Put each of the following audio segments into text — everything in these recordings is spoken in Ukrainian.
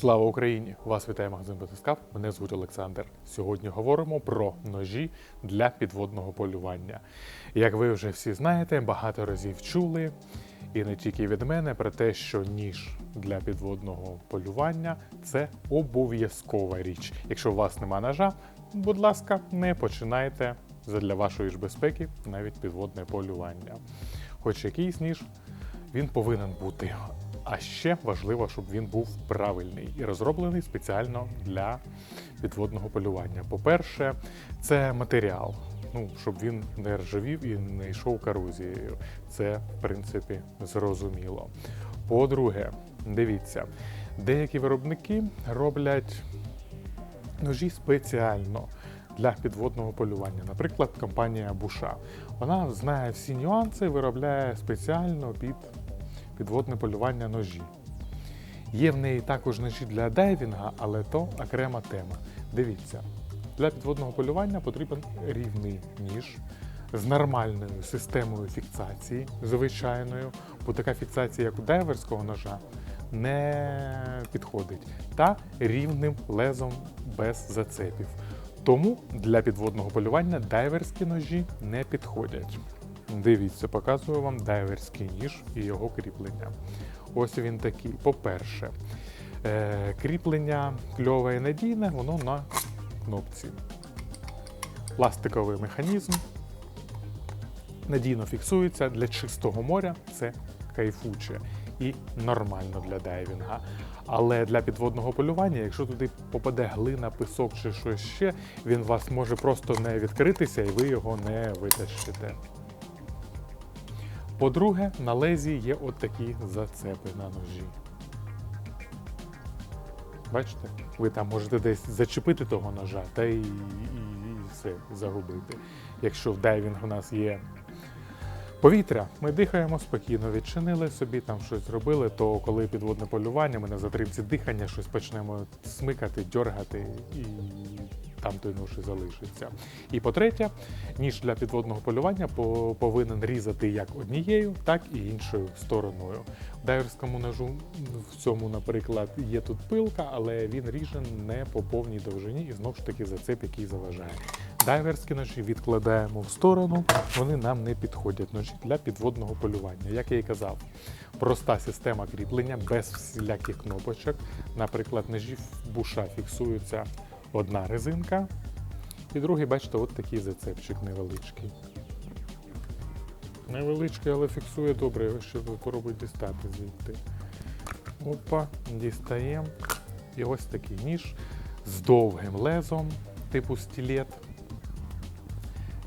Слава Україні! Вас вітає магазин Батискав. Мене звуть Олександр. Сьогодні говоримо про ножі для підводного полювання. Як ви вже всі знаєте, багато разів чули, і не тільки від мене, про те, що ніж для підводного полювання це обов'язкова річ. Якщо у вас нема ножа, будь ласка, не починайте задля вашої ж безпеки навіть підводне полювання. Хоч якийсь ніж він повинен бути. А ще важливо, щоб він був правильний і розроблений спеціально для підводного полювання. По-перше, це матеріал. Ну, щоб він не ржавів і не йшов корозією. Це, в принципі, зрозуміло. По-друге, дивіться, деякі виробники роблять ножі спеціально для підводного полювання. Наприклад, компанія Буша. Вона знає всі нюанси, виробляє спеціально під підводне полювання ножі. Є в неї також ножі для дайвінга, але то окрема тема. Дивіться, для підводного полювання потрібен рівний ніж з нормальною системою фіксації, звичайною, бо така фіксація, як у дайверського ножа, не підходить, та рівним лезом без зацепів. Тому для підводного полювання дайверські ножі не підходять. Дивіться, показую вам дайверський ніж і його кріплення. Ось він такий. По-перше, е, кріплення кльове і надійне, воно на кнопці. Пластиковий механізм. Надійно фіксується для чистого моря це кайфуче і нормально для дайвінга. Але для підводного полювання, якщо туди попаде глина, пісок чи щось ще, він вас може просто не відкритися і ви його не витащите. По-друге, на лезі є от такі зацепи на ножі. Бачите? Ви там можете десь зачепити того ножа та і, і, і все загубити. Якщо в дайвінг у нас є повітря, ми дихаємо спокійно, відчинили собі, там щось зробили, то коли підводне полювання, ми на затримці дихання щось почнемо смикати, дьоргати і там той нож і залишиться. І по-третє, ніж для підводного полювання по- повинен різати як однією, так і іншою стороною. Дайверському ножу в цьому, наприклад, є тут пилка, але він ріже не по повній довжині і знов ж таки зацеп, який заважає. Дайверські ножі відкладаємо в сторону, вони нам не підходять. Ножі для підводного полювання. Як я і казав, проста система кріплення без всіляких кнопочок. Наприклад, ножі буша фіксуються одна резинка, і другий, бачите, от такий зацепчик невеличкий. Невеличкий, але фіксує добре, щоб попробуй дістати звідти. Опа, дістаємо. І ось такий ніж з довгим лезом, типу стілет,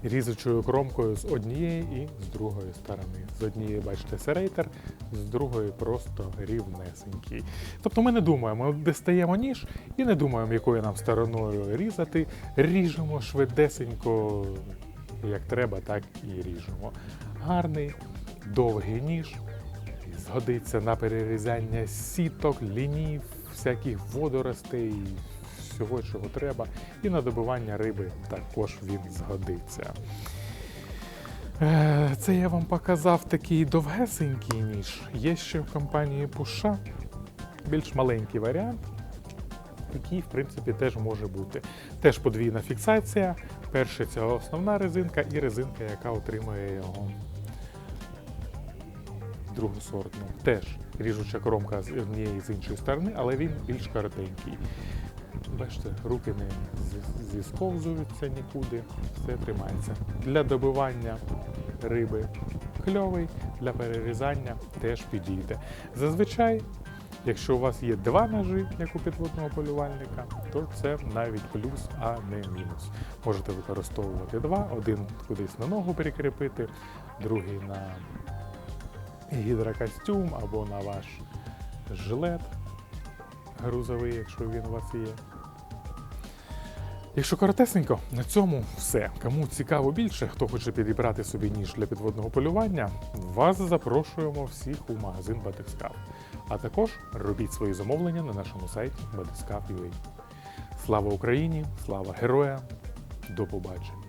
різучою кромкою з однієї і з другої сторони. З однієї, бачите, серейтер, з другої просто рівнесенький. Тобто ми не думаємо, ми дістаємо ніж і не думаємо, якою нам стороною різати. Ріжемо швидесенько, як треба, так і ріжемо. Гарний, довгий ніж. Згодиться на перерізання сіток, лінів, всяких водоростей, всього, чого треба. І на добивання риби також він згодиться. Е, Це я вам показав такий довгесенький ніж. Є ще в компанії Пуша більш маленький варіант, який, в принципі, теж може бути. Теж подвійна фіксація. Перше це основна резинка і резинка, яка отримує його другосортну. Теж ріжуча кромка з однієї з іншої сторони, але він більш коротенький. Бачите, руки не зісковзуються нікуди, все тримається. Для добивання риби кльовий, для перерізання теж підійде. Зазвичай, якщо у вас є два ножі, як у підводного полювальника, то це навіть плюс, а не мінус. Можете використовувати два, один кудись на ногу перекріпити, другий на гідрокостюм або на ваш жилет грузовий, якщо він у вас є. Якщо коротесенько, на цьому все. Кому цікаво більше, хто хоче підібрати собі ніж для підводного полювання, вас запрошуємо всіх у магазин Батискав. А також робіть свої замовлення на нашому сайті Батискав.ua. Слава Україні! Слава героям! До побачення!